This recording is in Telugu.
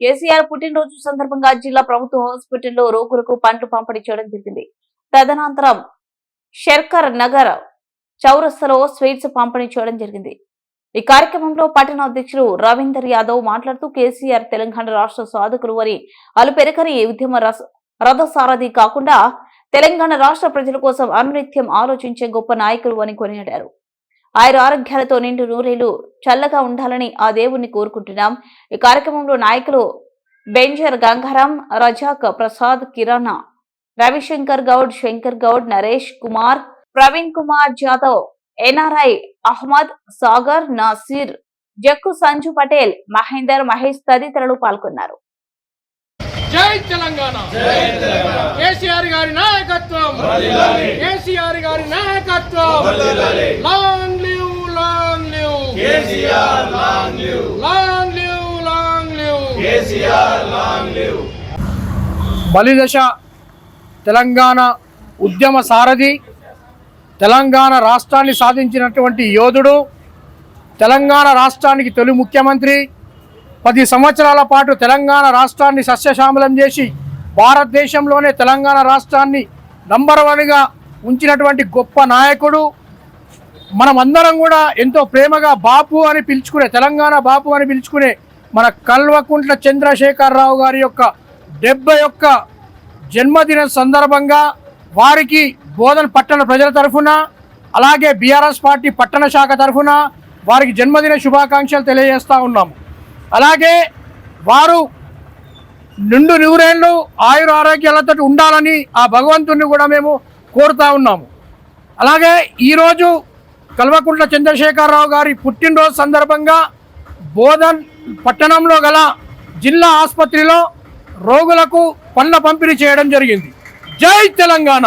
కేసీఆర్ పుట్టినరోజు సందర్భంగా జిల్లా ప్రభుత్వ హాస్పిటల్లో రోగులకు పండ్లు పంపిణీ చేయడం జరిగింది. తదనంతరం షర్కర్ నగర్ చౌరస్తలో స్వీట్స్ పంపిణీ చేయడం జరిగింది. ఈ కార్యక్రమంలో పట్టణ అధ్యక్షుడు రవీందర్ యాదవ్ మాట్లాడుతూ కేసీఆర్ తెలంగాణ రాష్ట్ర సాధకులు అని అలుపెరకని ఉద్యమ రథసారథి కాకుండా తెలంగాణ రాష్ట్ర ప్రజల కోసం అనునిత్యం ఆలోచించే గొప్ప నాయకులు అని కొనియాడారు. ఆయన ఆరోగ్యాలతో నిండు నూరేళ్ళు చల్లగా ఉండాలని ఆ దేవుణ్ణి కోరుకుంటున్నాం. ఈ కార్యక్రమంలో నాయకులు బెంజర్ గంగారాం రజాక్ ప్రసాద్ కిరణ్ రవిశంకర్ గౌడ్ శంకర్ గౌడ్ నరేష్ కుమార్ ప్రవీణ్ కుమార్ జాదవ్ ఎన్ఆర్ఐ అహ్మద్ సాగర్ నాసీర్ జక్కు సంజు పటేల్ మహేందర్ మహేష్ తదితరులు పాల్గొన్నారు. జై తెలంగాణ! కేసీఆర్ గారి నాయకత్వం! కేసీఆర్ గారి నాయకత్వం! Live. Long live long live. బలిదశ Telangana ఉద్యమ సారథి తెలంగాణ రాష్ట్రాన్ని సాధించినటువంటి యోధుడు తెలంగాణ రాష్ట్రానికి తొలి ముఖ్యమంత్రి పది సంవత్సరాల పాటు తెలంగాణ రాష్ట్రాన్ని సస్యశ్యామలం చేసి భారతదేశంలోనే తెలంగాణ రాష్ట్రాన్ని నంబర్ వన్గా ఉంచినటువంటి గొప్ప నాయకుడు మనమందరం కూడా ఎంతో ప్రేమగా బాపు అని పిలుచుకునే తెలంగాణ బాపు అని పిలుచుకునే మన కల్వకుంట్ల చంద్రశేఖరరావు గారి యొక్క డెబ్బై యొక్క జన్మదిన సందర్భంగా వారికి బోధన పట్టణ ప్రజల తరఫున అలాగే బీఆర్ఎస్ పార్టీ పట్టణ శాఖ తరఫున వారికి జన్మదిన శుభాకాంక్షలు తెలియజేస్తూ ఉన్నాము అలాగే వారు నిండు నూరేళ్ళు ఆయుర ఆరోగ్యాలతో ఉండాలని ఆ భగవంతుణ్ణి కూడా మేము కోరుతా ఉన్నాము. అలాగే ఈరోజు కల్వకుంట్ల చంద్రశేఖరరావు గారి పుట్టినరోజు సందర్భంగా బోధన్ పట్టణంలో గల జిల్లా ఆసుపత్రిలో రోగులకు పళ్ళ పంపిణీ చేయడం జరిగింది. జై తెలంగాణ!